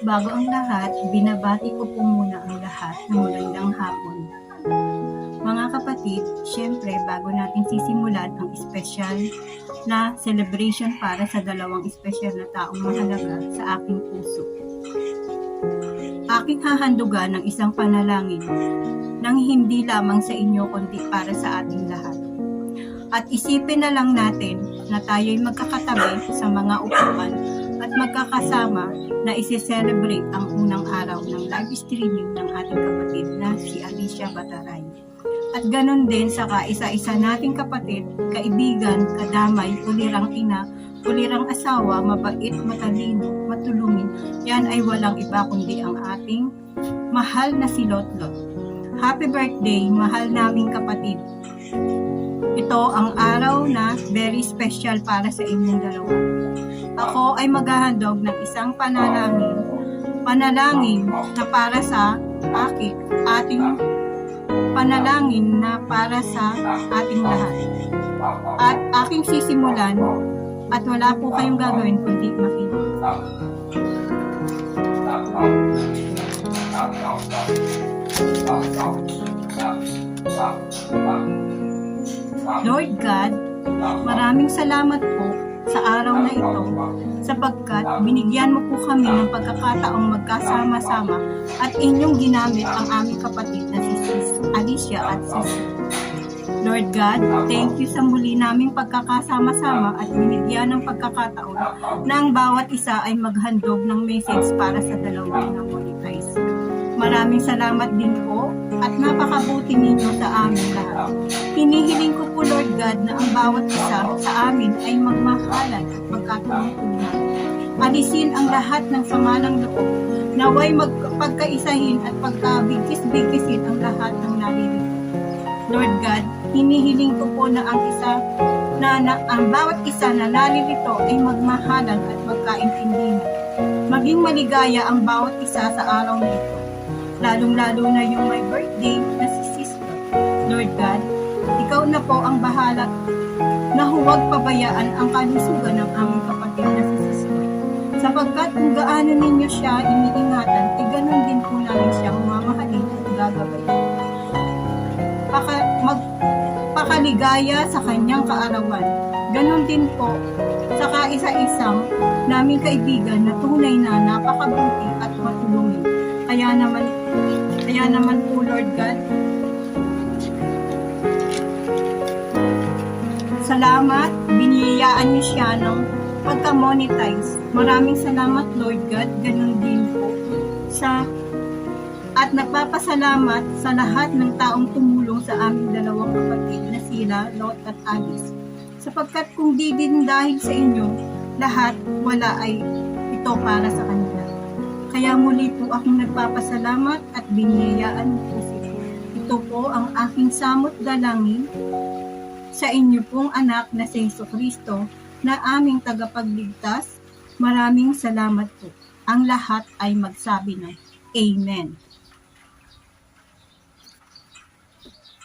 Bago ang lahat, binabati ko po muna ang lahat ng magandang hapon. Mga kapatid, syempre bago natin sisimulan ang special na celebration para sa dalawang special na taong mahalaga sa aking puso. Aking hahandugan ng isang panalangin nang hindi lamang sa inyo kundi para sa ating lahat. At isipin na lang natin na tayo'y magkakatabi sa mga upuan at magkakasama na isi-celebrate ang unang araw ng live streaming ng ating kapatid na si Alicia Bataray. At ganun din sa kaisa-isa nating kapatid, kaibigan, kadamay, ulirang ina, ulirang asawa, mabait, matalino, matulungin, yan ay walang iba kundi ang ating mahal na si Lotlot. Happy birthday, mahal naming kapatid. Ito ang araw na very special para sa inyong dalawa. Ako ay maghahandog ng isang panalangin, panalangin na para sa akin, ating panalangin na para sa ating lahat. At aking sisimulan at wala po kayong gagawin kundi makinig. Lord God, maraming salamat po na ito sapagkat binigyan mo po kami ng pagkakataong magkasama-sama at inyong ginamit ang aming kapatid na si Sis Alicia at Sis Lord God, thank you sa muli naming pagkakasama-sama at binigyan ng pagkakataon na ang bawat isa ay maghandog ng message para sa dalawang na monetize. Maraming salamat din po at napakabuti ninyo sa amin lahat. Hinihiling ko po Lord God na ang bawat isa sa amin ay magmahalan at magkatulungan. Alisin ang lahat ng sama ng loob. Naway magpagkaisahin at pagkabigkis-bigkisin ang lahat ng naririto. Lord God, hinihiling ko po na ang isa na, na ang bawat isa na naririto ay magmahalan at magkaintindihan. Maging maligaya ang bawat isa sa araw na ito. Lalong-lalo na yung my birthday na si Sister. Lord God, ikaw na po ang bahala na huwag pabayaan ang kalusugan ng aming kapatid na si Sister. Sapagkat kung gaano ninyo siya iniingatan, e ganun din po namin siyang mamahalin at gagabayin. Paka, magpakaligaya sa kanyang kaarawan. Ganon din po sa kaisa-isang naming kaibigan na tunay na napakabuti at matulungin. Kaya naman, kaya naman po Lord God, salamat, biniyayaan niyo siya ng pagka-monetize. Maraming salamat Lord God, ganun din po sa at nagpapasalamat sa lahat ng taong tumulong sa aming dalawang kapatid na sila, Lot at Alice. Sapagkat kung di din dahil sa inyo, lahat wala ay ito para sa kanila. Kaya muli po akong nagpapasalamat at biniyayaan po. Ito po ang aking samot dalangin sa inyo pong anak na si Yeso Kristo na aming tagapagligtas. Maraming salamat po. Ang lahat ay magsabi ng Amen.